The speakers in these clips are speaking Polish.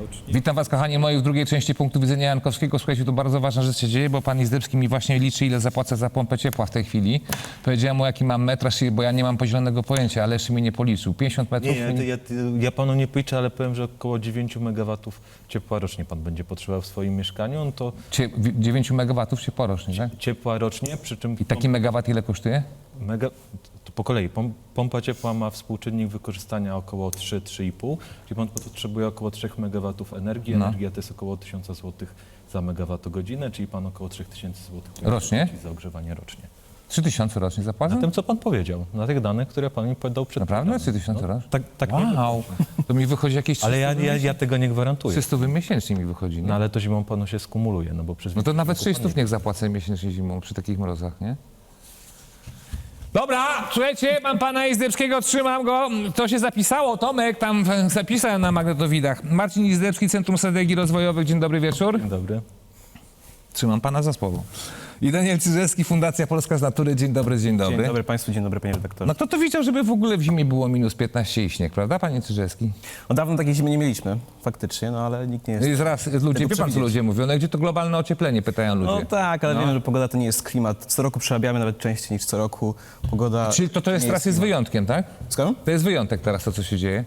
rocznie. Witam Was, kochani moi, w drugiej części punktu widzenia Jankowskiego. Słuchajcie, tu bardzo ważna rzecz się dzieje, bo pan Izdebski mi właśnie liczy, ile zapłacę za pompę ciepła w tej chwili. Powiedziałem mu, jaki mam metraż, bo ja nie mam pozielonego pojęcia, ale jeszcze mi nie policzył. 50 metrów. Nie, ja, ja, ja panu nie policzę, ale powiem, że około 9 MW ciepła rocznie pan będzie potrzebował w swoim mieszkaniu. On to Cie, 9 megawatów się porocznie, tak? ciepła rocznie, przy czym I taki megawat ile kosztuje? Mega, po kolei. Pom, pompa ciepła ma współczynnik wykorzystania około 3-3,5, czyli pan potrzebuje około 3 MW energii. No. Energia to jest około 1000 zł za megawattogodzinę, czyli pan około 3000 zł Rocznie? za ogrzewanie rocznie. 3000 rocznie zapłacę? Na tym, co pan powiedział, na tych danych, które pan mi podał przed Naprawdę? programem. 3000 rocznie? Tak, tak Wow, to mi wychodzi jakieś Ale ja, 300 ja, ja tego nie gwarantuję. 300 miesięcznie mi wychodzi, nie? No ale to zimą panu się skumuluje, no bo przez No to nawet roku pan 600 niech zapłacę miesięcznie zimą przy takich mrozach, nie? Dobra, słuchajcie, mam pana Izdebskiego, trzymam go. To się zapisało, Tomek tam zapisał na magnetowidach. Marcin Izdebski, Centrum Strategii Rozwojowych. Dzień dobry wieczór. Dzień dobry. Trzymam pana za słowo. I Daniel Czyżewski, Fundacja Polska z Natury. Dzień dobry, dzień dobry. Dzień dobry Państwu, dzień dobry Panie redaktorze. No kto to widział, żeby w ogóle w zimie było minus 15 i śnieg, prawda, panie Czyżewski? No dawno takiej zimy nie mieliśmy, faktycznie, no ale nikt nie jest... I zaraz ludzie, wie pan co ludzie mówią, no gdzie to globalne ocieplenie, pytają ludzie. No tak, ale wiemy, że pogoda to nie jest klimat. Co roku przerabiamy nawet częściej niż co roku. Pogoda... Czyli to, to jest teraz jest klimat. wyjątkiem, tak? Skąd? To jest wyjątek teraz to, co się dzieje.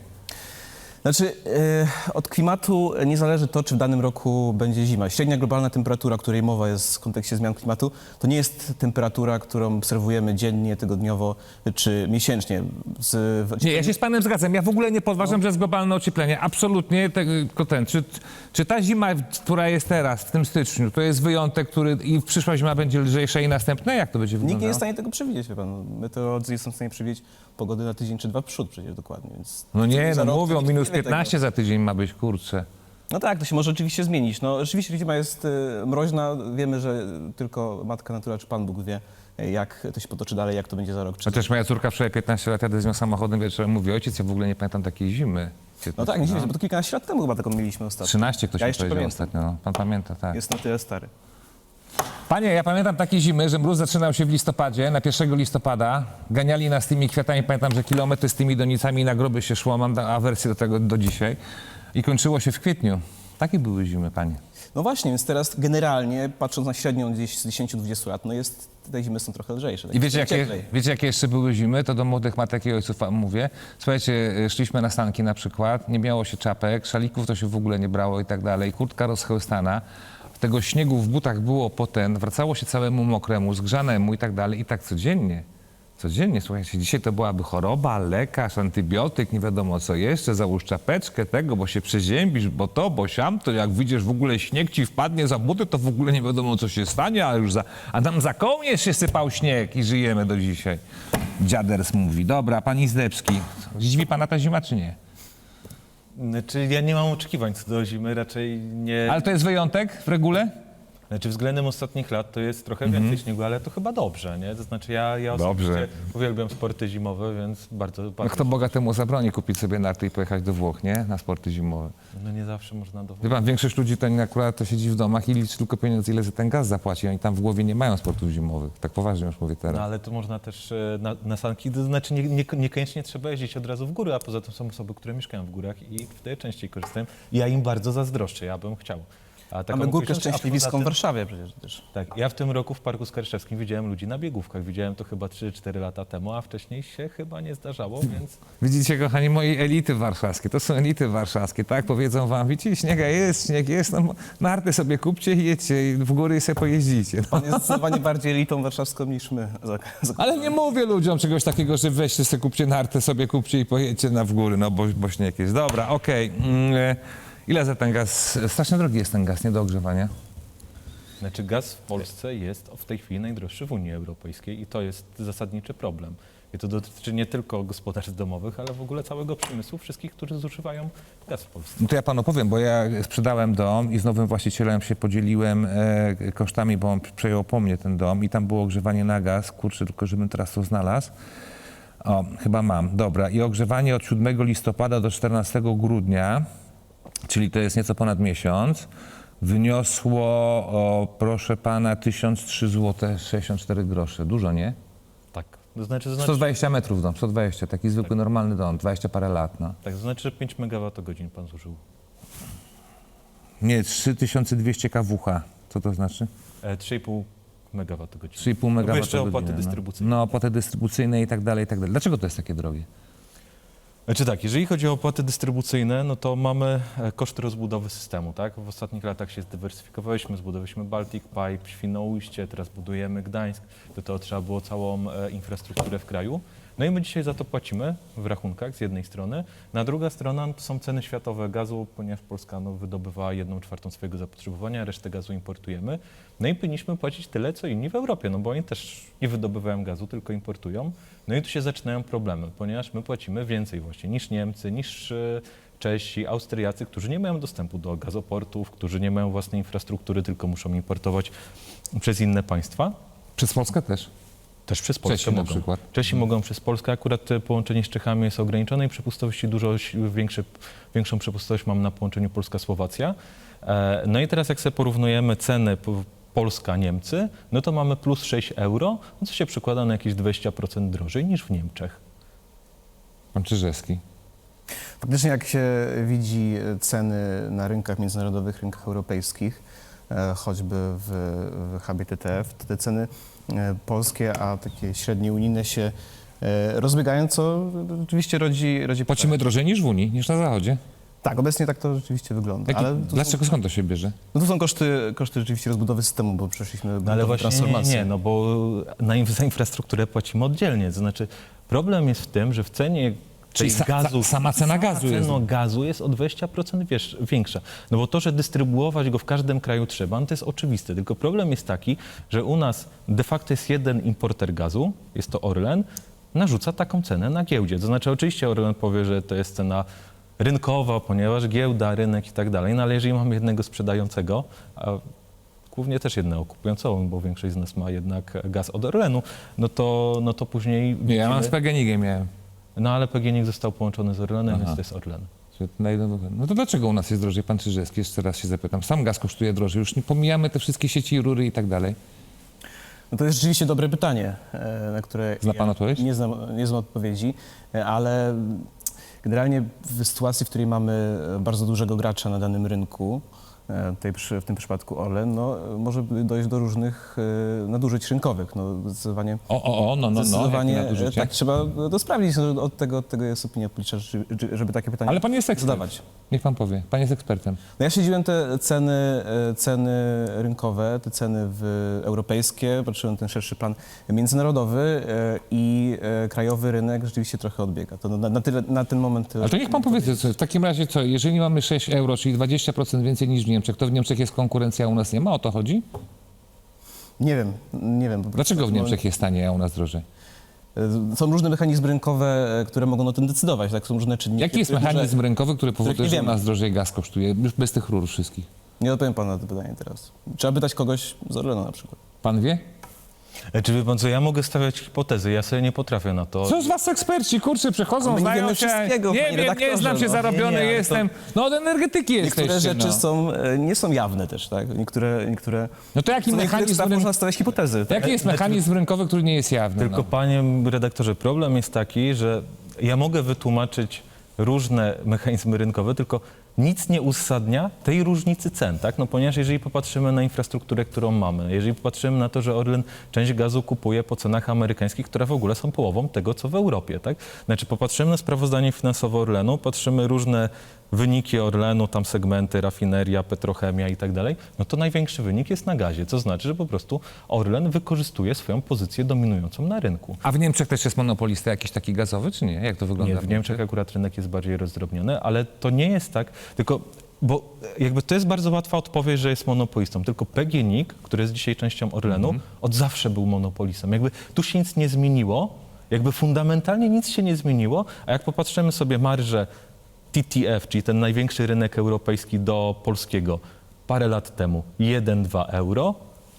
Znaczy, e, od klimatu nie zależy to, czy w danym roku będzie zima. Średnia globalna temperatura, której mowa jest w kontekście zmian klimatu, to nie jest temperatura, którą obserwujemy dziennie, tygodniowo czy miesięcznie. Z, Nie, ja się z panem zgadzam. Ja w ogóle nie podważam, że jest globalne ocieplenie. Absolutnie tylko ten. Czy, czy ta zima, która jest teraz, w tym styczniu, to jest wyjątek, który i przyszła zima będzie lżejsza i następna? Jak to będzie Nikt wyglądało? nie jest w stanie tego przewidzieć, wie pan. Meteorolodzy są w stanie przewidzieć pogody na tydzień czy dwa w przód przecież dokładnie, więc... No nie, no mówią, nikt minus wie tego. 15 za tydzień ma być, kurczę. No tak, to się może oczywiście zmienić. No rzeczywiście zima jest e, mroźna. Wiemy, że tylko matka natura czy Pan Bóg wie, e, jak to się potoczy dalej, jak to będzie za rok czy Chociaż moja córka wczoraj 15 lat jadę z nią samochodem wieczorem, mówi, ojciec, ja w ogóle nie pamiętam takiej zimy. No tak, nie dziwię się, bo to kilkanaście lat temu chyba taką mieliśmy ostatnio. 13 ktoś Ja mi jeszcze powiedział pamiętam. ostatnio. No. Pan pamięta, tak. Jest na tyle stary. Panie, ja pamiętam takie zimy, że mróz zaczynał się w listopadzie, na 1 listopada. Ganiali nas tymi kwiatami, pamiętam, że kilometry z tymi donicami na groby się szło, mam awersję do tego do dzisiaj. I kończyło się w kwietniu. Takie były zimy, panie. No właśnie, więc teraz generalnie, patrząc na średnią gdzieś z 10-20 lat, no jest, te zimy są trochę lżejsze. I wiecie jakie, cieplej. wiecie, jakie jeszcze były zimy? To do młodych matek i ojców mówię. Słuchajcie, y, szliśmy na sanki na przykład, nie miało się czapek, szalików to się w ogóle nie brało i tak dalej, kurtka rozchełstana. Tego śniegu w butach było potem, wracało się całemu mokremu, zgrzanemu i tak dalej. I tak codziennie. Codziennie, słuchajcie, dzisiaj to byłaby choroba, lekarz, antybiotyk, nie wiadomo co jeszcze, załóż czapeczkę tego, bo się przeziębisz, bo to, bo siam, to jak widzisz w ogóle śnieg ci wpadnie za buty, to w ogóle nie wiadomo co się stanie, a już za, a nam za kołnierz się sypał śnieg i żyjemy do dzisiaj. Dziaders mówi, dobra, pan Izdebski, dziwi pana ta zima czy nie? Znaczy ja nie mam oczekiwań co do zimy, raczej nie... Ale to jest wyjątek w regule? Znaczy względem ostatnich lat to jest trochę więcej śniegu, ale to chyba dobrze, nie? To znaczy ja, ja Mhm. Dobrze. osobiście uwielbiam sporty zimowe, więc bardzo, No bardzo... kto bogatemu zabroni kupić sobie narty i pojechać do Włoch, nie? Na sporty zimowe. No nie zawsze można. Wie pan, większość ludzi to nie akurat to siedzi w domach i liczy tylko pieniądze, ile za ten gaz zapłaci. Oni tam w głowie nie mają sportów zimowych. Tak poważnie już mówię No teraz. ale to można też e, na, na sanki, to znaczy nie, nie, niekoniecznie trzeba jeździć od razu w góry, a poza tym są osoby, które mieszkają w górach i wtedy częściej korzystają. I ja im bardzo zazdroszczę, ja bym chciał. A taką Mamy górkę a poza w Warszawie przecież też. Tak, ja w tym roku w Parku Skaryszewskim widziałem ludzi na biegówkach. Widziałem to chyba 3-4 lata temu, a wcześniej się chyba nie zdarzało, więc Widzicie, kochani, moi elity warszawskie, to są elity warszawskie, tak? Powiedzą wam, widzicie, śniega jest, śnieg jest, no narty sobie kupcie i jedźcie i w góry i sobie pojeździcie. No. Pan jest zdecydowanie bardziej elitą warszawską niż my. Za, za... Ale nie mówię ludziom czegoś takiego, że weźcie sobie, kupcie nartę, sobie kupcie i pojedźcie na w góry, no bo, bo śnieg jest. Dobra, okej. Mm, e, Ile za ten gaz? Strasznie drogi jest ten gaz, nie do ogrzewania. znaczy gaz w Polsce jest w tej chwili najdroższy w Unii Europejskiej i to jest zasadniczy problem. I to dotyczy nie tylko gospodarstw domowych, ale w ogóle całego przemysłu, wszystkich, którzy zużywają gaz w Polsce. No to ja panu powiem, bo ja sprzedałem dom i z nowym właścicielem się podzieliłem e, kosztami, bo on przejął po mnie ten dom i tam było ogrzewanie na gaz. Kurczę, tylko żebym teraz to znalazł. O, chyba mam. Dobra. I ogrzewanie od 7 listopada do 14 grudnia, czyli to jest nieco ponad miesiąc, wyniosło, o, proszę pana, 1003 zł 64 grosze. Dużo, nie? Tak. To znaczy, to znaczy, 120 metrów dom, 120, taki zwykły, normalny dom, 20 parę lat, no. tak, to znaczy że 5 MWh pan zużył Nie, 3200 kWh. Co to znaczy? E, 3,5 MWh. 3,5 MW. Bo jeszcze opłaty dystrybucyjne. No, opłaty dystrybucyjne i tak dalej, i tak dalej. Dlaczego to jest takie drogie? Znaczy tak, jeżeli chodzi o opłaty dystrybucyjne, no to mamy e, koszty rozbudowy systemu, tak? W ostatnich latach się zdywersyfikowaliśmy, zbudowaliśmy Baltic Pipe, Świnoujście, teraz budujemy Gdańsk, do tego trzeba było całą e, infrastrukturę w kraju. No i my dzisiaj za to płacimy w rachunkach z jednej strony, na druga strona to są ceny światowe gazu, ponieważ Polska no, wydobywa jedną czwartą swojego zapotrzebowania, resztę gazu importujemy. No i powinniśmy płacić tyle, co inni w Europie, no bo oni też nie wydobywają gazu, tylko importują. No i tu się zaczynają problemy, ponieważ my płacimy więcej właśnie niż Niemcy, niż e, Czesi, Austriacy, którzy nie mają dostępu do gazoportów, którzy nie mają własnej infrastruktury, tylko muszą importować przez inne państwa. Przez Polskę też. Też przez Polskę Czesi na mogą. przykład. Czesi mogą przez Polskę. Akurat e, połączenie z Czechami jest ograniczone i przepustowości dużo większe, większą przepustowość mam na połączeniu Polska-Słowacja. E, No i teraz jak sobie porównujemy ceny Polska-Niemcy, no to mamy plus 6 euro, no co się przekłada na jakieś 20% drożej niż w Niemczech. Pan Czyżewski. Faktycznie jak się widzi ceny na rynkach międzynarodowych, rynkach europejskich, e, choćby w, w hubie TTF, to te ceny polskie, a takie średnie unijne się e, rozbiegają, co oczywiście rodzi, rodzi Płacimy drożej niż w Unii, niż na Zachodzie. Tak, obecnie tak to rzeczywiście wygląda. Jaki, Ale dlaczego, są, skąd to się bierze? no tu są koszty, koszty rzeczywiście rozbudowy systemu, bo przeszliśmy No ale właśnie nie, transformację. nie, no bo na, za infrastrukturę płacimy oddzielnie. To znaczy problem jest w tym, że w cenie Czyli sa- gazu, sa- sama cena gazu jest- cena gazu jest o 20% wiesz, większa. No bo to, że dystrybuować go w każdym kraju trzeba, no to jest oczywiste. Tylko problem jest taki, że u nas de facto jest jeden importer gazu, jest to Orlen, narzuca taką cenę na giełdzie. To znaczy oczywiście Orlen powie, że to jest cena rynkowa, ponieważ giełda, rynek i tak dalej, no ale jeżeli mamy jednego sprzedającego, a głównie też jednego kupującego, bo większość z nas ma jednak gaz od Orlenu, no to, no to później Nie, ja mam z widzimy- PGNiG miałem. No ale PGNiG został połączony z Orlenem, Aha. więc to jest Orlen. Na No to dlaczego u nas jest drożej? Pan Czyżewski, jeszcze raz się zapytam. Sam gaz kosztuje drożej, już nie pomijamy te wszystkie sieci, rury i tak dalej. No to jest rzeczywiście dobre pytanie, e, na które Zna pan odpowiedź? nie znam, nie znam odpowiedzi, e, ale generalnie w sytuacji, w której mamy e, bardzo dużego gracza na danym rynku, tej, przy- w tym przypadku Orlen, no, e, może dojść do różnych e, nadużyć rynkowych. No, zdecydowanie O, o, o, no, no, no, zdecydowanie e, nadużycie. tak trzeba to sprawdzić. No, Od tego, od tego jest opinia publiczna, żeby, takie pytania Ale pan jest ekspert. zadawać. Niech pan powie. Pan jest ekspertem. No ja śledziłem te ceny, e, ceny rynkowe, te ceny w, europejskie, patrzyłem ten szerszy plan międzynarodowy e, i e, krajowy rynek rzeczywiście trochę odbiega. To na, na, tyle, na ten moment... Ale to niech pan powie, w takim razie co, jeżeli mamy 6 euro, czyli 20% więcej niż w Niemczech, to w Niemczech jest konkurencja, a u nas nie ma? O to chodzi? Nie wiem, nie wiem. Dlaczego w Niemczech jest taniej, a u nas drożej? e, Są różne mechanizmy rynkowe, e, które mogą o tym decydować, tak? Są różne czynniki. Jaki jest mechanizm rynkowy, który powoduje, że u nas drożej gaz kosztuje? Już bez tych rur wszystkich. Nie odpowiem panu na to pytanie teraz. Trzeba pytać kogoś z Orlenu na przykład. Pan wie? Czy wie pan co, ja mogę stawiać hipotezy, ja sobie nie potrafię na to. Co z was eksperci, kurczę, przechodzą, My nie znają wiemy się. wszystkiego, nie panie wiem, nie redaktorze, znam się no. zarobiony Nie, nie, ale to- jestem. No od energetyki Niektóre jesteście, rzeczy no. są, e, nie są jawne też, tak? Niektóre... niektóre No to jaki co do niektórych mechanizm, spraw ryn... można stawiać hipotezy. Tak? jaki jest mechanizm rynkowy, który nie jest jawny? Tylko no? panie redaktorze, problem jest taki, że ja mogę wytłumaczyć różne mechanizmy rynkowe, tylko nic nie uzasadnia tej różnicy cen, tak? No ponieważ jeżeli popatrzymy na infrastrukturę, którą mamy, jeżeli popatrzymy na to, że Orlen część gazu kupuje po cenach amerykańskich, które w ogóle są połową tego, co w Europie, tak? Znaczy popatrzymy na sprawozdanie finansowe Orlenu, patrzymy różne wyniki Orlenu, tam segmenty, rafineria, petrochemia i tak dalej, no to największy wynik jest na gazie, co znaczy, że po prostu Orlen wykorzystuje swoją pozycję dominującą na rynku. A w Niemczech też jest monopolista jakiś taki gazowy, czy nie? Jak to wygląda? Nie, w Niemczech akurat rynek jest bardziej rozdrobniony, ale to nie jest tak, tylko, bo jakby to jest bardzo łatwa odpowiedź, że jest monopolistą, tylko PGNiG, który jest dzisiaj częścią Orlenu, od zawsze był monopolistą. Jakby tu się nic nie zmieniło, jakby fundamentalnie nic się nie zmieniło, a jak popatrzymy sobie marżę TTF, czyli ten największy rynek europejski do polskiego, parę lat temu 1-2 euro,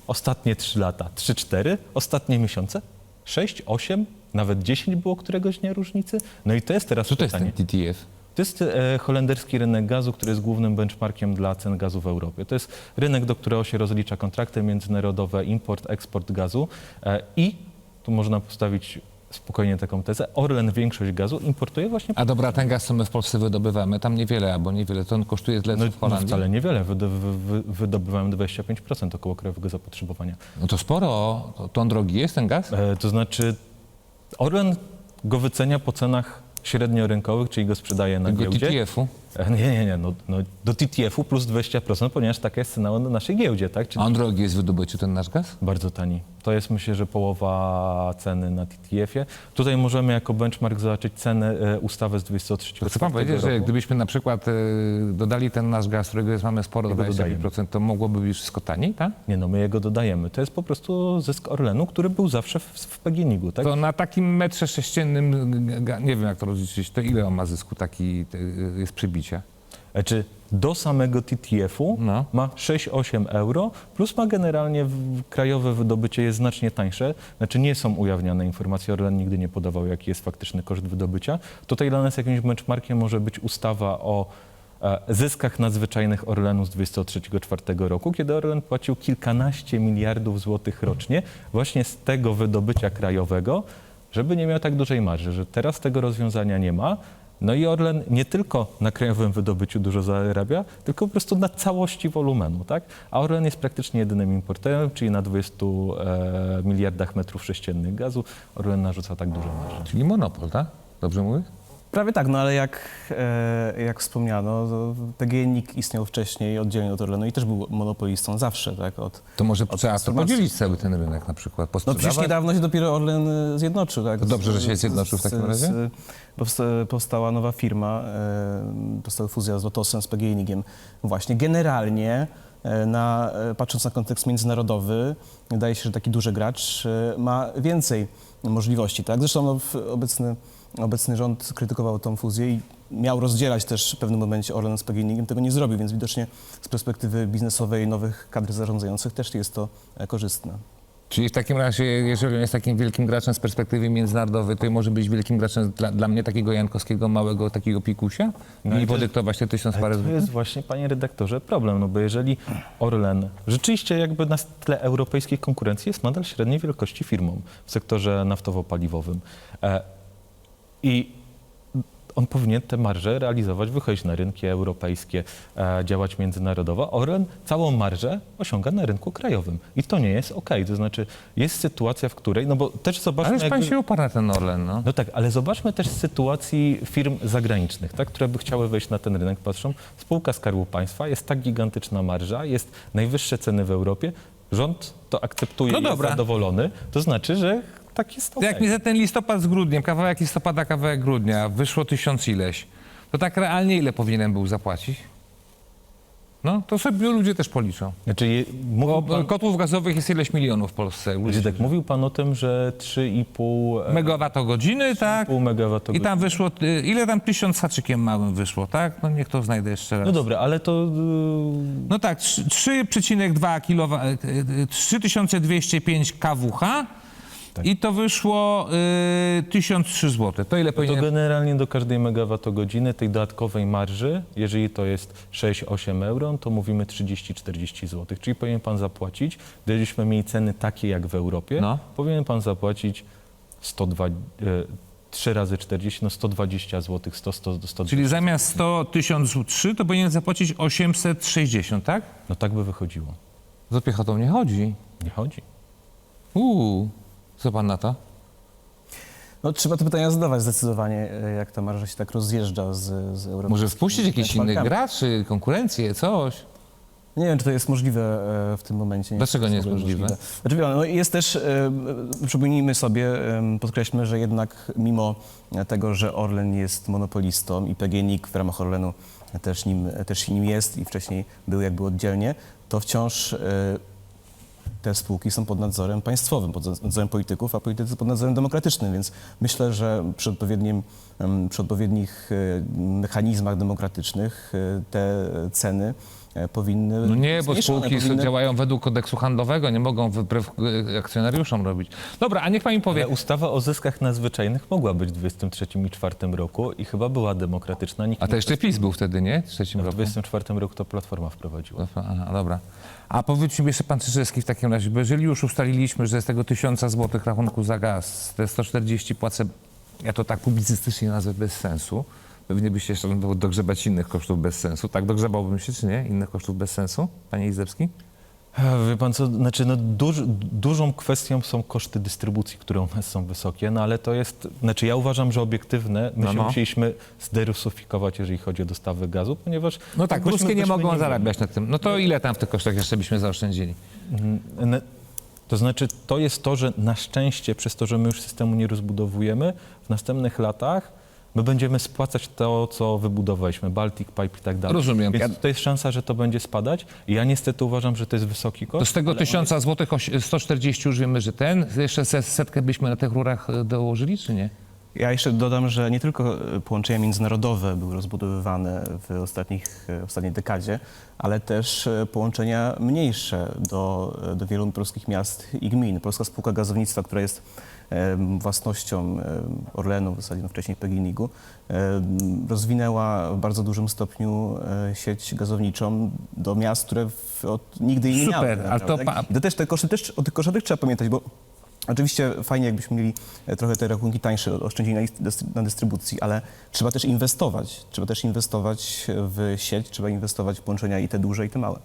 ostatnie 3 lata 3-4, ostatnie miesiące 6, 8, nawet 10 było któregoś dnia różnicy. No i to jest teraz Co to jest pytanie. ten TTF? To jest e, holenderski rynek gazu, który jest głównym benchmarkiem dla cen gazu w Europie. To jest rynek, do którego się rozlicza kontrakty międzynarodowe, import, eksport gazu e, i tu można postawić spokojnie taką tezę, Orlen większość gazu importuje właśnie A dobra, ten gaz, co my w Polsce wydobywamy, tam niewiele albo niewiele, to on kosztuje tyle, co no, w no Holandii. wcale niewiele, Wydo, wy, wy, wydobywamy 25% około krajowego zapotrzebowania. No to sporo, to, to on drogi jest ten gaz? E, to znaczy Orlen go wycenia po cenach średnio rynkowych, czyli go sprzedaje na Tego giełdzie. TTF-u? E, Nie, nie, nie, no, no, do TTF-u plus 20%, ponieważ taka jest cena na naszej giełdzie, tak? A Czyli on drogi jest w wydobyciu ten nasz gaz? bardzo tani. To jest myślę, że połowa ceny na TTF-ie. Tutaj możemy jako benchmark zobaczyć cenę e, ustawę z 23 To chcę pan powiedzieć, że gdybyśmy na przykład e, dodali ten nasz gaz, którego jest mamy sporo, Jego 25%, to mogłoby być wszystko taniej, tak? Nie no, my jego dodajemy. To jest po prostu zysk Orlenu, który był zawsze w, w PGNiG-u, tak? To na takim metrze sześciennym, g- g- nie wiem jak to rozliczyć, to ile on ma zysku taki te, jest przybicia? Znaczy do samego TTF-u No. ma 6-8 euro, plus ma generalnie w, krajowe wydobycie jest znacznie tańsze. Znaczy nie są ujawniane informacje, Orlen nigdy nie podawał, jaki jest faktyczny koszt wydobycia. Tutaj dla nas jakimś benchmarkiem może być ustawa o e, zyskach nadzwyczajnych Orlenu z 2023-2024 roku, kiedy Orlen płacił kilkanaście miliardów złotych rocznie właśnie z tego wydobycia krajowego, żeby nie miał tak dużej marży, że teraz tego rozwiązania nie ma. No i Orlen nie tylko na krajowym wydobyciu dużo zarabia, tylko po prostu na całości wolumenu, tak? A Orlen jest praktycznie jedynym importerem, czyli na 20 e, miliardach metrów sześciennych gazu Orlen narzuca tak duże marże. Czyli monopol, tak? Dobrze mówię? Prawie tak, no ale jak, e, jak wspomniano, to PGNiG istniał wcześniej oddzielnie od Orlenu i też był monopolistą zawsze, tak? Od, To może Od trzeba to transformacji. podzielić cały ten rynek na przykład, no posprzedawać? przecież niedawno się dopiero Orlen e, zjednoczył, tak? To dobrze, że się zjednoczył w takim razie? powsta- powstała nowa firma, e, powstała fuzja z Lotosem, z PGNiG-iem. Właśnie generalnie, e, na, patrząc na kontekst międzynarodowy, wydaje się, że taki duży gracz ma więcej możliwości, tak? Zresztą no, w- obecny, obecny rząd krytykował tą fuzję i miał rozdzielać też w pewnym momencie Orlen z PGNiG-iem, tego nie zrobił, więc widocznie z perspektywy biznesowej nowych kadr zarządzających też jest to e, korzystne. Czyli w takim razie, jeżeli on jest takim wielkim graczem z perspektywy międzynarodowej, to może być wielkim graczem dla, dla mnie takiego jankowskiego, małego takiego pikusia? No I i to- podyktować te tysiąc parę Ale to złotych? jest właśnie, panie redaktorze, problem, no bo jeżeli Orlen rzeczywiście jakby na tle europejskiej konkurencji jest nadal średniej wielkości firmą w sektorze naftowo-paliwowym e, i on powinien te marże realizować, wychodzić na rynki europejskie, e, działać międzynarodowo. Orlen całą marżę osiąga na rynku krajowym i to nie jest okej. To znaczy jest sytuacja, w której, no bo też zobaczmy... Ależ pan jakby- się uparł na ten Orlen, no. no tak, ale zobaczmy też sytuacji firm zagranicznych, tak, które by chciały wejść na ten rynek. Patrzą, spółka Skarbu Państwa, jest tak gigantyczna marża, jest najwyższe ceny w Europie, rząd to akceptuje No i jest zadowolony, to znaczy, że tak jest okej. Jak mi za ten listopad z grudniem, kawałek listopada, kawałek grudnia, wyszło tysiąc ileś, to tak realnie ile powinienem był zapłacić? No, to sobie ludzie też policzą. Znaczy, je- Bo mówił pan, kotłów gazowych jest ileś milionów w Polsce. Ludzie tak, mówił pan o tym, że 3,5 e, Megawattogodziny, tak? pół megawattogodziny. I tam wyszło, y, ile tam tysiąc haczykiem małym wyszło, tak? No niech to znajdę jeszcze raz. No dobra, ale to... y, No tak, trzy- 3,2 kW, y, y, 3205 kWh i to wyszło y, 1003 zł. To ile To powinien... generalnie do każdej megawattogodziny tej dodatkowej marży, jeżeli to jest 6-8 euro, to mówimy 30-40 zł. Czyli powinien pan zapłacić, gdybyśmy mieli ceny takie jak w Europie, No. powinien pan zapłacić 102, e, 3 razy 40, no 120 zł, 100, 100, 100 Czyli zamiast 100 1003 to powinien zapłacić 860, tak? No tak by wychodziło. Z piechotą nie chodzi. Nie chodzi. Uuu, co pan na to? No, trzeba te pytania zadawać zdecydowanie, e, jak ta marża się tak rozjeżdża z, z Europą. Może wpuścić innych benchmarkami. graczy, konkurencję, coś? Nie wiem, czy to jest możliwe e, w tym momencie. Dlaczego czy nie jest ogóle możliwe? Znaczy, no jest też, e, przypomnijmy sobie, podkreślmy, że jednak mimo tego, że Orlen jest monopolistą i PGNiG w ramach Orlenu też nim, też nim jest i wcześniej był jakby oddzielnie, to wciąż te spółki są pod nadzorem państwowym, pod nadzorem polityków, a politycy pod nadzorem demokratycznym, więc myślę, że przy, odpowiednim, przy odpowiednich e, mechanizmach demokratycznych e, te ceny powinny No nie, bo zmniejszone, spółki powinny- działają według kodeksu handlowego, nie mogą wbrew e, akcjonariuszom robić. Dobra, a niech pani powie, Ale ustawa o zyskach nadzwyczajnych mogła być w 23 i 2024 roku i chyba była demokratyczna. Nikt a to jeszcze PiS był wtedy, nie? W trzecim w roku. 24 roku to Platforma wprowadziła. Aha, dobra. A powiedz mi jeszcze pan Czyżewski w takim razie, bo jeżeli już ustaliliśmy, że z tego 1000 złotych rachunku za gaz, te 140 płacę, ja to tak publicystycznie nazwę bez sensu, pewnie byście jeszcze było dogrzebać innych kosztów bez sensu. Tak dogrzebałbym się, czy nie? Innych kosztów bez sensu, panie Izdebski? E, Wie pan co, znaczy no duż, dużą kwestią są koszty dystrybucji, które u nas są wysokie, no ale to jest, znaczy ja uważam, że obiektywne, my No, się no. musieliśmy zderusyfikować, jeżeli chodzi o dostawy gazu, ponieważ... No tak, byśmy- ruskie nie mogą mieli. zarabiać na tym. No to ile tam w tych kosztach jeszcze byśmy zaoszczędzili? Ne- To znaczy, to jest to, że na szczęście, przez to, że my już systemu nie rozbudowujemy, w następnych latach my będziemy spłacać to, co wybudowaliśmy, Baltic Pipe i tak dalej. Rozumiem. Więc to jest szansa, że to będzie spadać. I ja niestety uważam, że to jest wysoki koszt. To z tego 1000 złotych oś- 140 już wiemy, że ten, jeszcze se- setkę byśmy na tych rurach e, dołożyli, czy nie? Ja jeszcze dodam, że nie tylko e, połączenia międzynarodowe były rozbudowywane w ostatnich, e, ostatniej dekadzie, ale też połączenia mniejsze do, do wielu polskich miast i gmin. Polska Spółka Gazownictwa, która jest własnością Orlenu, w zasadzie no wcześniej PGNiG-u, em, rozwinęła w bardzo dużym stopniu e, sieć gazowniczą do miast, które w, od, nigdy jej nie Super, miały. tak ale to pa- I to też te koszty, też o tych kosztach trzeba pamiętać, bo Oczywiście fajnie, jakbyśmy mieli e, trochę te rachunki tańsze, oszczędzili na, na dystrybucji, ale trzeba też inwestować. Trzeba też inwestować w sieć, trzeba inwestować w połączenia i te duże, i te małe.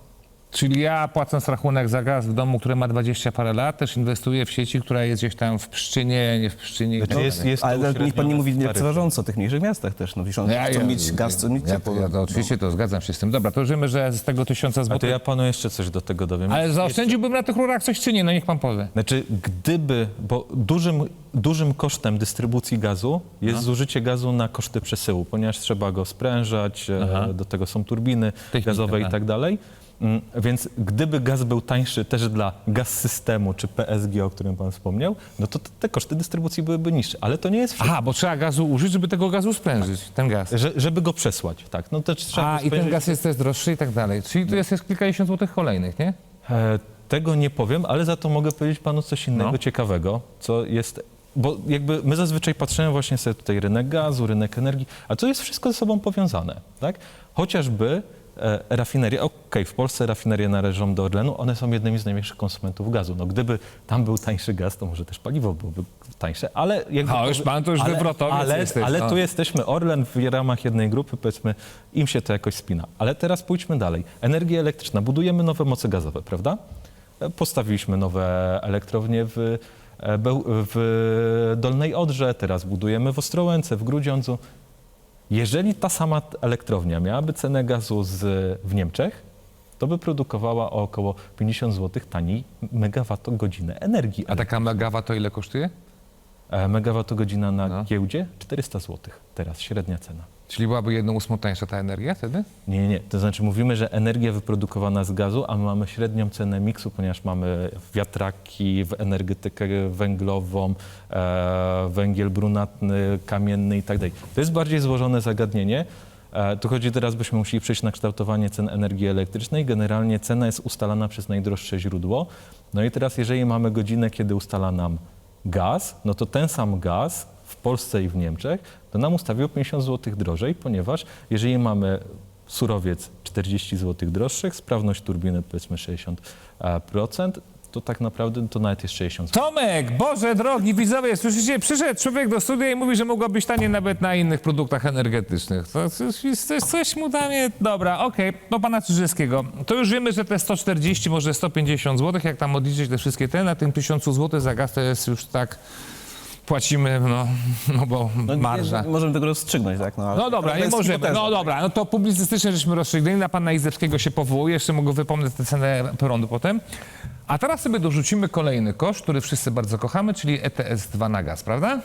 Czyli ja płacąc rachunek za gaz w domu, który ma 20 parę lat, też inwestuję w sieci, która jest gdzieś tam w Pszczynie, nie w Pszczynie. Znaczy jest, jest to Ale niech pan nie uśrednione mówi w lekceważąco o tych mniejszych miastach też. No, on Ja- chcą ja- mieć gaz, chcą mieć ja, ciepło. ja, to oczywiście to zgadzam się z tym. Dobra, to wiemy, że z tego 1000 A to złotych... ja panu jeszcze coś do tego dowiem. Ale zaoszczędziłbym na tych rurach coś, czy nie? No niech pan powie. Znaczy, gdyby, bo dużym, dużym kosztem dystrybucji gazu jest No. zużycie gazu na koszty przesyłu, ponieważ trzeba go sprężać, e, Aha. do tego są turbiny Technika, gazowe i tak. tak dalej. Mm, Więc gdyby gaz był tańszy też dla gaz systemu czy PSG, o którym pan wspomniał, no to te koszty dystrybucji byłyby niższe. Ale to nie jest wszystko. Aha, bo trzeba gazu użyć, żeby tego gazu sprężyć, ten gaz. Że, żeby go przesłać, tak. No to trzeba A, i ten gaz jest też droższy i tak dalej. Czyli tu jest, jest kilkadziesiąt złotych kolejnych, nie? E, Tego nie powiem, ale za to mogę powiedzieć panu coś innego No. ciekawego, co jest. Bo jakby my zazwyczaj patrzymy właśnie sobie tutaj rynek gazu, rynek energii, a to jest wszystko ze sobą powiązane, tak? Chociażby rafinerie, okej, w Polsce rafinerie należą do Orlenu, one są jednymi z największych konsumentów gazu. No gdyby tam był tańszy gaz, to może też paliwo byłoby tańsze, ale jakby... A, już pan to już wywrotowiec ale, jesteś, ale no. tu jesteśmy Orlen w ramach jednej grupy, powiedzmy, im się to jakoś spina. Ale teraz pójdźmy dalej. Energia elektryczna, budujemy nowe moce gazowe, prawda? E, Postawiliśmy nowe elektrownie w, e, Beł- w Dolnej Odrze, teraz budujemy w Ostrołęce, w Grudziądzu. Jeżeli ta sama elektrownia miałaby cenę gazu z, w Niemczech, to by produkowała o około 50 zł taniej megawattogodzinę energii. A taka megawa to ile kosztuje? E, Megawattogodzina na No. giełdzie 400 zł. Teraz średnia cena. Czyli byłaby jedną ósmą tańsza ta energia wtedy? Nie, nie. To znaczy mówimy, że energia wyprodukowana z gazu, a my mamy średnią cenę miksu, ponieważ mamy wiatraki, energetykę węglową, e, węgiel brunatny, kamienny i tak. To jest bardziej złożone zagadnienie. E, tu chodzi teraz, byśmy musieli przejść na kształtowanie cen energii elektrycznej. Generalnie cena jest ustalana przez najdroższe źródło. No i teraz, jeżeli mamy godzinę, kiedy ustala nam gaz, no to ten sam gaz Polsce i w Niemczech to nam ustawił 50 zł drożej, ponieważ jeżeli mamy surowiec 40 zł droższych, sprawność turbiny powiedzmy 60%, to tak naprawdę to nawet jest 60 zł. Tomek, Boże drogi widzowie, słyszycie, przyszedł człowiek do studia i mówi, że mogła być taniej nawet na innych produktach energetycznych. To coś, coś, coś mu tam jest... Dobra, okej, do pana Czyżewskiego. To już wiemy, że te 140, może 150 zł, jak tam odliczyć te wszystkie te, na tym 1000 zł za gaz to jest już tak... Płacimy, no, no bo No, nie- marża. możemy tego rozstrzygnąć, tak? No, ale- No dobra, nie jest możemy. No dobra, no to publicystycznie żeśmy rozstrzygnęli, na pana Izdebskiego się powołuje, jeszcze mogę wypomnieć tę cenę prądu potem. A teraz sobie dorzucimy kolejny koszt, który wszyscy bardzo kochamy, czyli ETS-2 na gaz, prawda?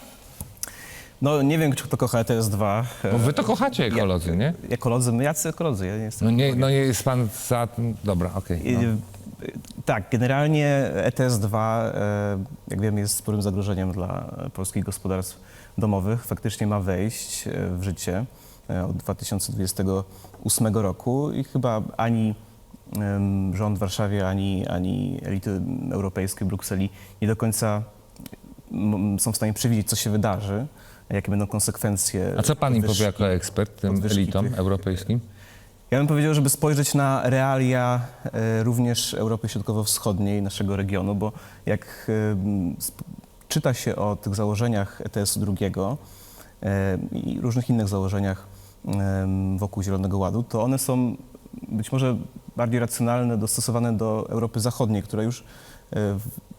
No nie wiem, czy kto kocha ETS-2. Bo wy to kochacie ekolodzy, nie? Ekolodzy, my jacy ekolodzy? Ja nie jestem No nie, no nie jest pan za... Dobra, okej. I- no. Tak, generalnie ETS-2, e, jak wiemy, jest sporym zagrożeniem dla polskich gospodarstw domowych. Faktycznie ma wejść e, w życie e, od 2028 roku i chyba ani rząd w Warszawie, ani, ani elity europejskie w Brukseli nie do końca są w stanie przewidzieć, co się wydarzy, jakie będą konsekwencje. A co pan im powie jako ekspert, tym elitom tych- europejskim? Ja bym powiedział, żeby spojrzeć na realia e, również Europy Środkowo-Wschodniej, naszego regionu, bo jak e, czyta się o tych założeniach ETS-u drugiego e, i różnych innych założeniach wokół Zielonego Ładu, to one są być może bardziej racjonalne, dostosowane do Europy Zachodniej, która już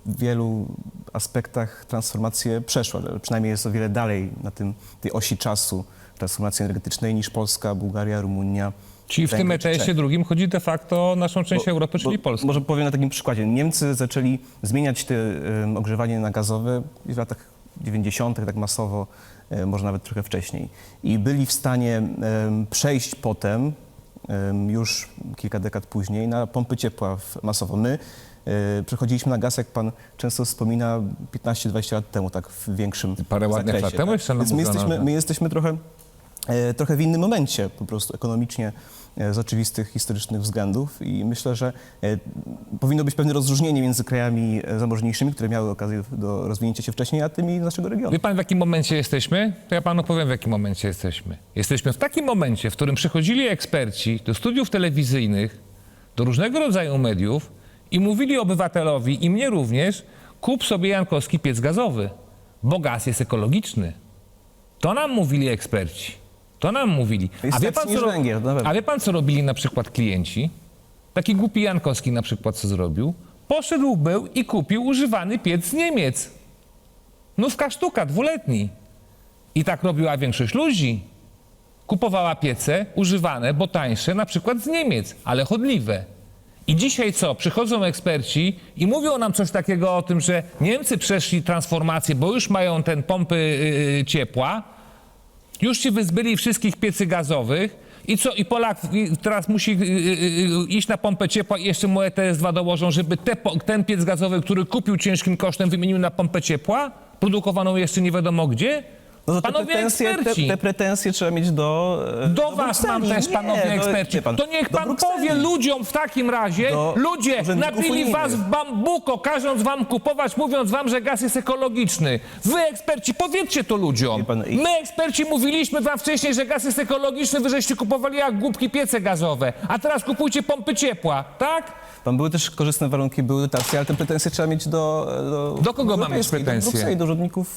w wielu aspektach transformację przeszła, przynajmniej jest o wiele dalej na tym, tej osi czasu transformacji energetycznej niż Polska, Bułgaria, Rumunia, Czyli w tym Węgry ETS-ie drugim chodzi de facto o naszą część Bo- Europy, czyli bo- Polskę. Może powiem na takim przykładzie. Niemcy zaczęli zmieniać te em, ogrzewanie na gazowe w latach 90., tak masowo, e, może nawet trochę wcześniej. I byli w stanie em, przejść potem, em, już kilka dekad później, na pompy ciepła w- masowo. My e, przechodziliśmy na gaz, jak pan często wspomina, 15-20 lat temu, tak w większym Parę ładnych zakresie. lat temu jeszcze nam Więc my jesteśmy, my jesteśmy trochę trochę w innym momencie, po prostu ekonomicznie, e, z oczywistych historycznych względów i myślę, że e, powinno być pewne rozróżnienie między krajami e, zamożniejszymi, które miały okazję do rozwinięcia się wcześniej, a tymi naszego regionu. Wie pan, w jakim momencie jesteśmy? To ja panu powiem, w jakim momencie jesteśmy. Jesteśmy w takim momencie, w którym przychodzili eksperci do studiów telewizyjnych, do różnego rodzaju mediów i mówili obywatelowi, i mnie również, kup sobie Jankowski piec gazowy, bo gaz jest ekologiczny. To nam mówili eksperci. To nam mówili. Jest lepszy niż ro- węgiel, na pewno. a wie pan, co robili na przykład klienci? Taki głupi Jankowski na przykład co zrobił? Poszedł był i kupił używany piec z Niemiec. Nówka sztuka, dwuletni. I tak robiła większość ludzi. Kupowała piece używane, bo tańsze, na przykład z Niemiec, ale chodliwe. I dzisiaj co? Przychodzą eksperci i mówią nam coś takiego o tym, że Niemcy przeszli transformację, bo już mają ten pompy yy, ciepła, już się wyzbyli wszystkich piecy gazowych i co? I Polak teraz musi y, y, y, iść na pompę ciepła i jeszcze mu ETS-2 dołożą, żeby te, ten piec gazowy, który kupił ciężkim kosztem, wymienił na pompę ciepła, produkowaną jeszcze nie wiadomo gdzie? No to te Panowie pretensje, te, eksperci! te pretensje trzeba mieć do e, Do was mam też, panowie do- eksperci. wie pan, to niech do pan Brukseli. powie ludziom w takim razie, Do ludzie urzędników nabili unijnych. was w bambuko, każąc wam kupować, mówiąc wam, że gaz jest ekologiczny. Wy eksperci, powiedzcie to ludziom. Wie pan, i- My eksperci mówiliśmy wam wcześniej, że gaz jest ekologiczny, wy żeście kupowali jak głupki piece gazowe. A teraz kupujcie pompy ciepła, tak? Tam były też korzystne warunki, były dotacje, ale te pretensje trzeba mieć do... Do, Do kogo mam mieć pretensje? Do Brukseli, do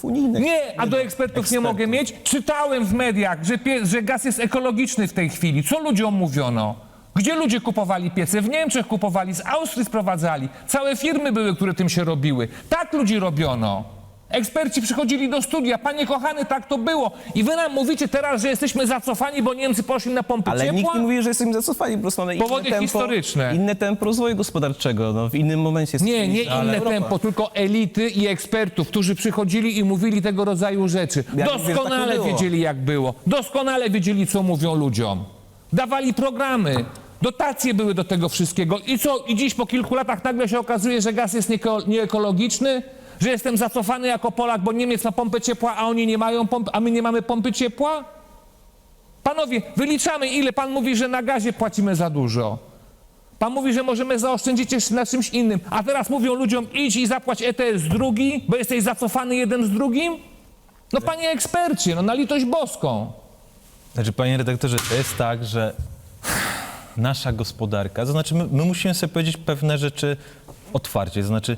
unijnych. Nie, a do ekspertów nie mogę mieć. Czytałem w mediach, że, pie, że gaz jest ekologiczny w tej chwili. Co ludziom mówiono? Gdzie ludzie kupowali piece? W Niemczech kupowali, z Austrii sprowadzali. Całe firmy były, które tym się robiły. Tak ludzi robiono. Eksperci przychodzili do studia. Panie kochany, tak to było. I wy nam mówicie teraz, że jesteśmy zacofani, bo Niemcy poszli na pompy Ale ciepła? nikt nie mówi, że jesteśmy zacofani, po prostu mamy Powody inne tempo, historyczne. inne tempo rozwoju gospodarczego, no, w innym momencie Nie, nie ale inne Europa. tempo, tylko elity i ekspertów, którzy przychodzili i mówili tego rodzaju rzeczy. Ja nie tak Doskonale było. wiedzieli, jak było. Doskonale wiedzieli, co mówią ludziom. Dawali programy. Dotacje były do tego wszystkiego. I co? I dziś po kilku latach nagle się okazuje, że gaz jest nieko- nieekologiczny? Że jestem zacofany jako Polak, bo Niemiec ma pompę ciepła, a oni nie mają a my nie mamy pompy ciepła? Panowie, wyliczamy, ile pan mówi, że na gazie płacimy za dużo. Pan mówi, że możemy zaoszczędzić jeszcze na czymś innym, a teraz mówią ludziom idź i zapłać ETS drugi, bo jesteś zacofany jeden z drugim? No panie ekspercie, no na litość boską. Znaczy, panie redaktorze, to jest tak, że nasza gospodarka, to znaczy my, my musimy sobie powiedzieć pewne rzeczy otwarcie, to znaczy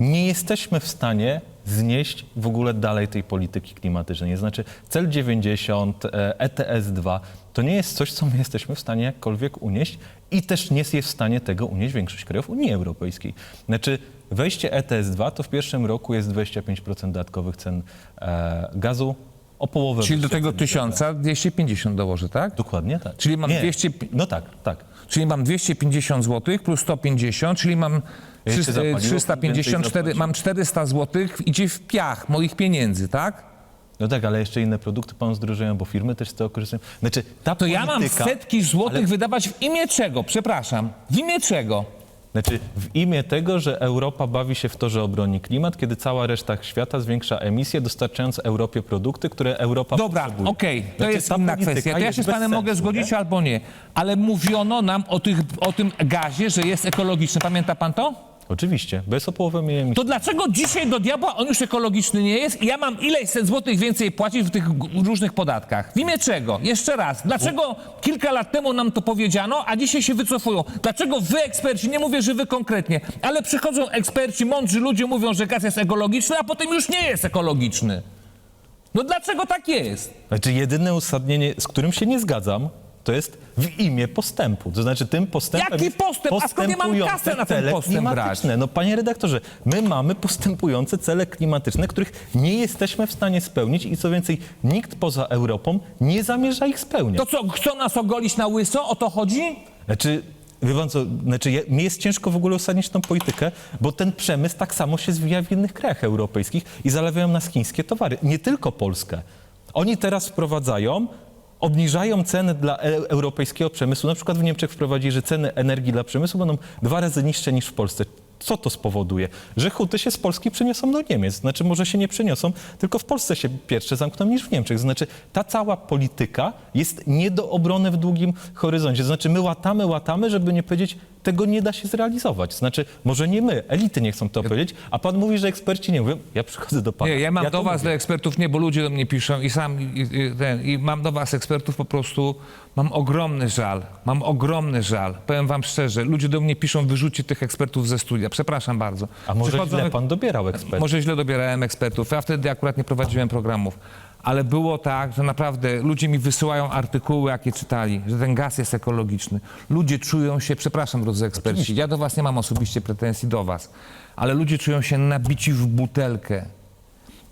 nie jesteśmy w stanie znieść w ogóle dalej tej polityki klimatycznej. To znaczy cel 90, e, ETS-2 to nie jest coś, co my jesteśmy w stanie jakkolwiek unieść i też nie jest w stanie tego unieść większość krajów Unii Europejskiej. Znaczy wejście ETS-2 to w pierwszym roku jest 25% dodatkowych cen e, gazu, o połowę Czyli do tego ceny tysiąca 250 dołożę, tak? Dokładnie tak. Czyli mam Nie. 200 No tak, tak. Czyli mam 250 zł plus 150, czyli mam Jeszcze 300, za paliwo 354, więcej mam 400 zł, idzie w piach moich pieniędzy, tak? No tak, ale jeszcze inne produkty pan zdrożeją, bo firmy też z tego korzystają. Znaczy, ta To ja mam polityka, setki złotych ale- wydawać w imię czego? Przepraszam. W imię czego? Znaczy, w imię tego, że Europa bawi się w to, że obroni klimat, kiedy cała reszta świata zwiększa emisję, dostarczając Europie produkty, które Europa Dobra, potrzebuje. okej, to Znaczy, jest ta inna polityka kwestia. To ja jest się z bez panem mogę sensu, zgodzić nie? albo nie. Ale mówiono nam o, tych, o tym gazie, że jest ekologiczny. Pamięta pan to? Oczywiście, bez o połowę mniej emisji. To dlaczego dzisiaj do diabła on już ekologiczny nie jest i ja mam ileś set złotych więcej płacić w tych g- różnych podatkach? W imię czego? Jeszcze raz. Dlaczego kilka lat temu nam to powiedziano, a dzisiaj się wycofują? Dlaczego wy eksperci, nie mówię, że wy konkretnie, ale przychodzą eksperci, mądrzy ludzie mówią, że gaz jest ekologiczny, a potem już nie jest ekologiczny? No dlaczego tak jest? Znaczy, jedyne uzasadnienie, z którym się nie zgadzam, to jest w imię postępu. To znaczy tym postępem Jaki jest postęp? A skąd ja mam kasę na ten cele postęp klimatyczne. No panie redaktorze, my mamy postępujące cele klimatyczne, których nie jesteśmy w stanie spełnić i co więcej, nikt poza Europą nie zamierza ich spełniać. To co, chcą nas ogolić na łyso? O to chodzi? Znaczy, wie pan co, znaczy ja, mi jest ciężko w ogóle uzasadnić tą politykę, bo ten przemysł tak samo się zwija w innych krajach europejskich i zalewają nas chińskie towary, nie tylko Polskę. Oni teraz wprowadzają, obniżają ceny dla e- europejskiego przemysłu. Na przykład w Niemczech wprowadzili, że ceny energii dla przemysłu będą dwa razy niższe niż w Polsce. Co to spowoduje? Że huty się z Polski przeniosą do Niemiec. Znaczy, może się nie przeniosą, tylko w Polsce się pierwsze zamkną niż w Niemczech. Znaczy, ta cała polityka jest nie do obrony w długim horyzoncie. Znaczy, my łatamy, łatamy, żeby nie powiedzieć, tego nie da się zrealizować. Znaczy, może nie my, elity nie chcą to powiedzieć, a pan mówi, że eksperci nie mówią. Ja przychodzę do pana. Nie, ja mam to do was, mówię. do ekspertów, nie, bo ludzie do mnie piszą i sam, i, i, ten, i mam do was ekspertów po prostu, mam ogromny żal, mam ogromny żal. Powiem wam szczerze, ludzie do mnie piszą, wyrzućcie tych ekspertów ze studia, przepraszam bardzo. A może Przychodzą- źle pan dobierał ekspertów? Może źle dobierałem ekspertów, ja wtedy akurat nie prowadziłem programów. Ale było tak, że naprawdę ludzie mi wysyłają artykuły, jakie czytali, że ten gaz jest ekologiczny. Ludzie czują się, przepraszam drodzy eksperci, ja do was nie mam osobiście pretensji do was, ale ludzie czują się nabici w butelkę.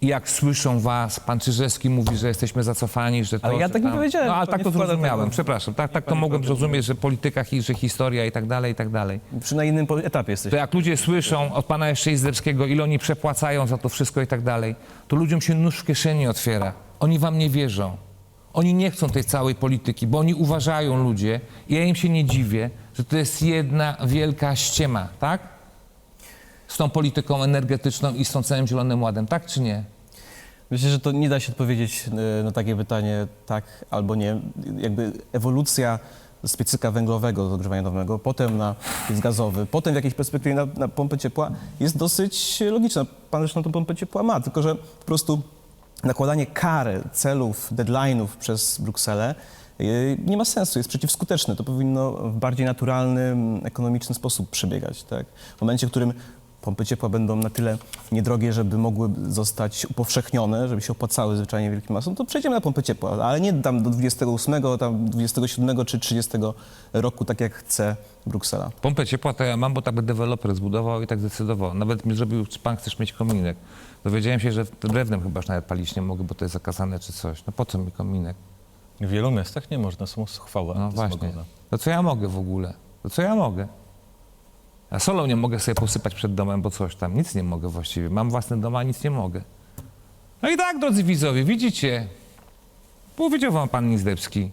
I jak słyszą was, pan Czyżewski mówi, że jesteśmy zacofani, że to... Ale ja że tak nie tam- powiedziałem, No, ale to tak nie to wkłada zrozumiałem, tego- przepraszam. Tak, tak to mogłem zrozumieć, że polityka, hi- że historia i tak dalej, i tak dalej. Przy na innym po- etapie jesteś. To jak ludzie słyszą od pana jeszcze Izdebskiego, ile oni przepłacają za to wszystko i tak dalej, to ludziom się nóż w kieszeni otwiera. Oni wam nie wierzą. Oni nie chcą tej całej polityki, bo oni uważają ludzie, i ja im się nie dziwię, że to jest jedna wielka ściema, tak? Z tą polityką energetyczną i z tą całym Zielonym Ładem, tak czy nie? Myślę, że to nie da się odpowiedzieć e, na takie pytanie tak albo nie. Jakby ewolucja z piecyka węglowego do ogrzewania domowego, potem na piec gazowy, potem w jakiejś perspektywie na, na pompę ciepła jest dosyć logiczna. Pan zresztą tą pompę ciepła ma, tylko że po prostu nakładanie kary, celów, deadline'ów przez Brukselę e, nie ma sensu, jest przeciwskuteczne. To powinno w bardziej naturalny, m, ekonomiczny sposób przebiegać. Tak? W momencie, w którym pompy ciepła będą na tyle niedrogie, żeby mogły zostać upowszechnione, żeby się opłacały zwyczajnie wielkim masom, to przejdziemy na pompę ciepła, ale nie tam do 28, tam 27 czy 30 roku, tak jak chce Bruksela. Pompę ciepła to ja mam, bo tak deweloper zbudował i tak decydował. Nawet mi zrobił, czy pan chcesz mieć kominek. Dowiedziałem się, że drewnem chyba już nawet palić nie mogę, bo to jest zakazane czy coś. No po co mi kominek? W wielu miastach nie można, są chwała No właśnie. antysmogowe. To co ja mogę w ogóle? To co ja mogę? Ja solą nie mogę sobie posypać przed domem, bo coś tam. Nic nie mogę właściwie. Mam własny dom, a nic nie mogę. No i tak, drodzy widzowie, widzicie. Powiedział wam pan Nizdebski.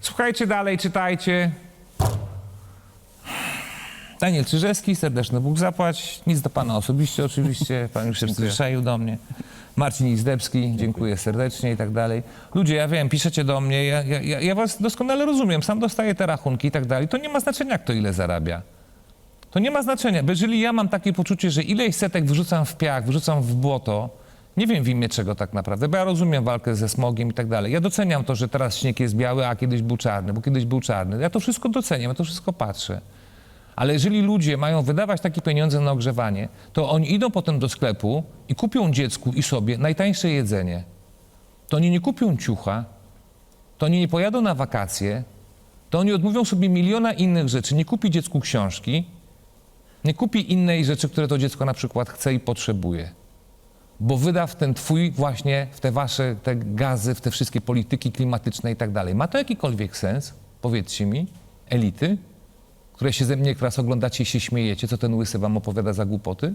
Słuchajcie dalej, czytajcie. Daniel Czyżewski, serdeczny Bóg zapłać. Nic do pana osobiście oczywiście, pan już się przyzwyczaił do mnie. Marcin Izdebski, dziękuję serdecznie i tak dalej. Ludzie, ja wiem, piszecie do mnie, ja, ja, ja- ja was doskonale rozumiem, sam dostaję te rachunki i tak dalej. To nie ma znaczenia, kto ile zarabia. To nie ma znaczenia, bo jeżeli ja mam takie poczucie, że ileś setek wyrzucam w piach, wyrzucam w błoto, nie wiem w imię czego tak naprawdę, bo ja rozumiem walkę ze smogiem i tak dalej. Ja doceniam to, że teraz śnieg jest biały, a kiedyś był czarny, bo kiedyś był czarny. Ja to wszystko doceniam, ja to wszystko patrzę. Ale jeżeli ludzie mają wydawać takie pieniądze na ogrzewanie, to oni idą potem do sklepu i kupią dziecku i sobie najtańsze jedzenie. To oni nie kupią ciucha, to oni nie pojadą na wakacje, to oni odmówią sobie miliona innych rzeczy, nie kupi dziecku książki, nie kupi innej rzeczy, które to dziecko na przykład chce i potrzebuje. Bo wyda w ten twój właśnie, w te wasze te gazy, w te wszystkie polityki klimatyczne i tak dalej. Ma to jakikolwiek sens? Powiedzcie mi, elity, które się ze mnie raz oglądacie i się śmiejecie, co ten łysy wam opowiada za głupoty?